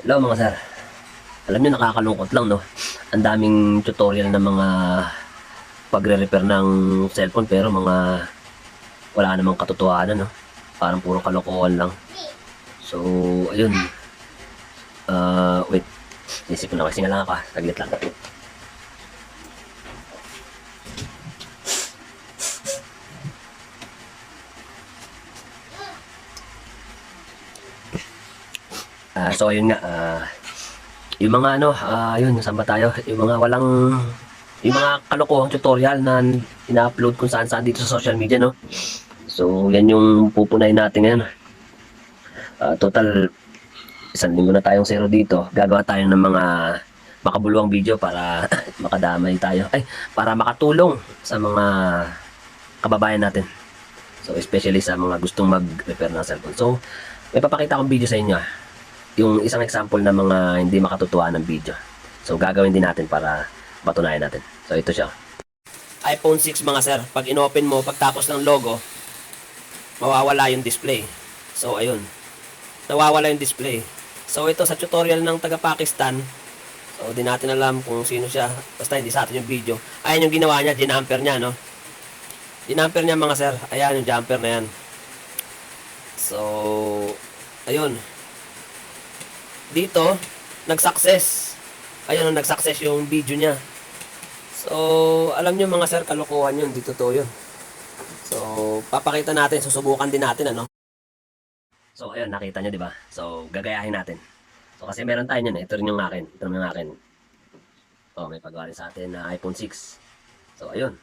Hello mga sir. Alam niyo nakakalungkot lang no. Ang daming tutorial ng mga pagre-repair ng cellphone pero mga wala namang katotohanan no. Parang puro kalokohan lang. So, ayun. Ah, wait. Isip ko na kasi nga lang ako. ah. Saglit lang. Ah, so ayun nga, ah, yung mga ano, ah, yun, saan ba tayo? Yung mga walang, yung mga kalokohang tutorial na ina-upload kung saan saan dito sa social media, no? So, yan yung pupunayin natin ngayon. Ah, total, isang linggo na tayong zero dito. Gagawa tayo ng mga makabuluhang video para makadamay tayo. Ay, para makatulong sa mga kababayan natin. So, especially sa mga gustong mag-repair ng cellphone. So, may papakita akong video sa inyo. ah yung isang example ng mga hindi makatutuwa ng video. So, gagawin din natin para patunayan natin. So, ito siya. iPhone 6 mga sir, pag inopen mo, pagtapos ng logo, mawawala yung display. So, ayun. Nawawala yung display. So, ito sa tutorial ng taga-Pakistan, so, di natin alam kung sino siya. Basta hindi sa atin yung video. Ayan yung ginawa niya, dinamper niya, no? Dinamper niya mga sir. Ayan yung jumper na yan. So, ayun dito, nag-success. Ayun, nag-success yung video niya. So, alam nyo mga sir, kalokohan yun. Di totoo yun. So, papakita natin, susubukan din natin, ano? So, ayun, nakita nyo, di ba? So, gagayahin natin. So, kasi meron tayo niyan, eh. Ito rin yung akin. Ito rin yung akin. Oh, may pagawa rin sa atin na iPhone 6. So, ayun.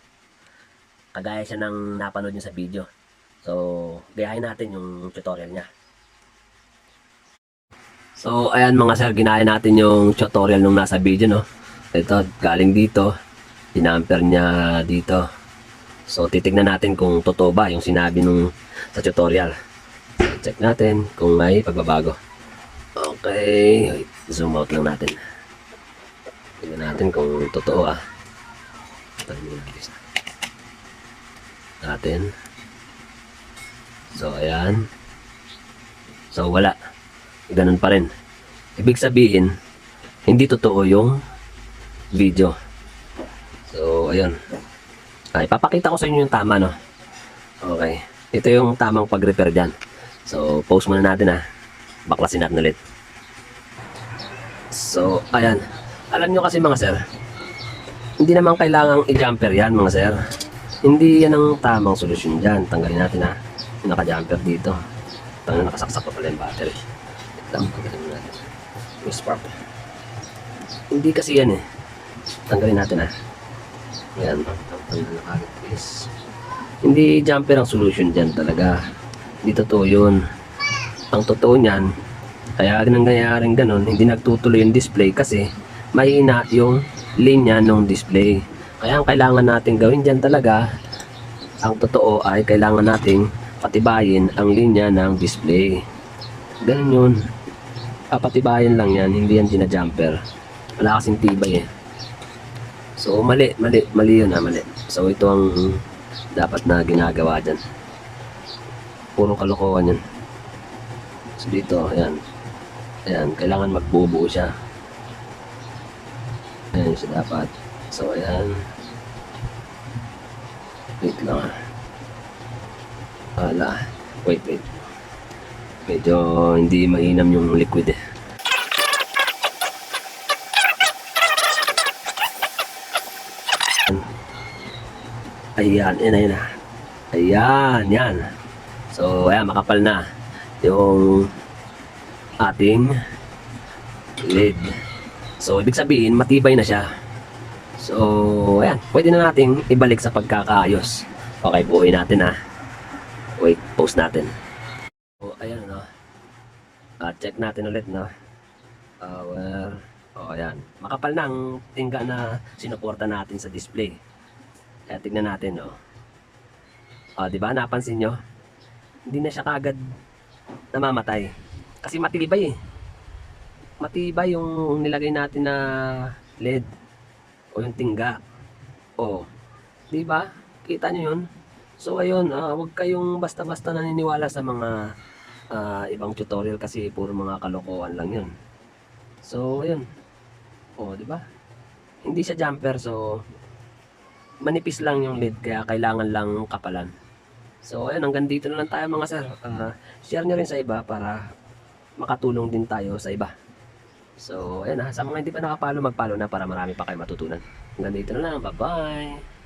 Kagaya siya ng napanood nyo sa video. So, gayahin natin yung tutorial niya. So, ayan mga sir, ginaya natin yung tutorial nung nasa video, no? Ito, galing dito. Dinamper niya dito. So, titignan natin kung totoo ba yung sinabi nung sa tutorial. Check natin kung may pagbabago. Okay. Wait, zoom out lang natin. Tignan natin kung totoo ah. Natin. So, ayan. So, wala ganun pa rin. Ibig sabihin, hindi totoo yung video. So, ayun. Ay, papakita ko sa inyo yung tama, no? Okay. Ito yung tamang pag-repair dyan. So, pause muna natin, ha? Baklasin natin ulit. So, ayan. Alam nyo kasi, mga sir, hindi naman kailangang i-jumper yan, mga sir. Hindi yan ang tamang solusyon dyan. Tanggalin natin, ha? Yung naka-jumper dito. Tanggalin, nakasaksak pa pala yung battery lang. Tanggalin natin yung spark hindi kasi yan eh. Tanggalin natin ah. Yan. Tanggal na kagad please hindi jumper ang solution dyan talaga. Hindi totoo yun. Ang totoo niyan kaya nangyayaring ganun hindi nagtutuloy yung display kasi mahina yung linya ng display. Kaya ang kailangan natin gawin dyan talaga ang totoo ay kailangan nating patibayin ang linya ng display. Ganun yun papatibayan lang yan, hindi yan ginajumper. Wala kasing tibay eh. So, mali, mali, mali yun ha, mali. So, ito ang dapat na ginagawa dyan. Puro kalokohan yan. So, dito, ayan. Ayan, kailangan magbubuo siya. Ayan siya dapat. So, ayan. Wait lang ha. Wala. Wait, wait. Medyo hindi mainam yung liquid eh. Ayan, ayan, ayan. Ayan, yan. So, ayan, makapal na yung ating lid. So, ibig sabihin, matibay na siya. So, ayan, pwede na nating ibalik sa pagkakaayos. Okay, buuin natin ha. Wait, post natin. So, ayan, Ah, check natin ulit, no. Power. Oh, ayan. Makapal na ang tingga na sinuporta natin sa display. Kaya tignan natin, no. Ah, di ba? Napansin nyo? Hindi na siya kagad namamatay. Kasi matibay eh. Matibay yung nilagay natin na LED o yung tingga. Oh, di ba? Kita nyo yun? So ayun, ah, huwag kayong basta-basta naniniwala sa mga ah, ibang tutorial kasi puro mga kalokohan lang yun. So, ayun. O, di ba? Hindi siya jumper, so manipis lang yung lid, kaya kailangan lang kapalan. So, ayun, hanggang dito na lang tayo mga sir. Ah, share nyo rin sa iba para makatulong din tayo sa iba. So, ayun ha, sa mga hindi pa nakapalo, magpalo na para marami pa kayo matutunan. Hanggang dito na lang, bye-bye!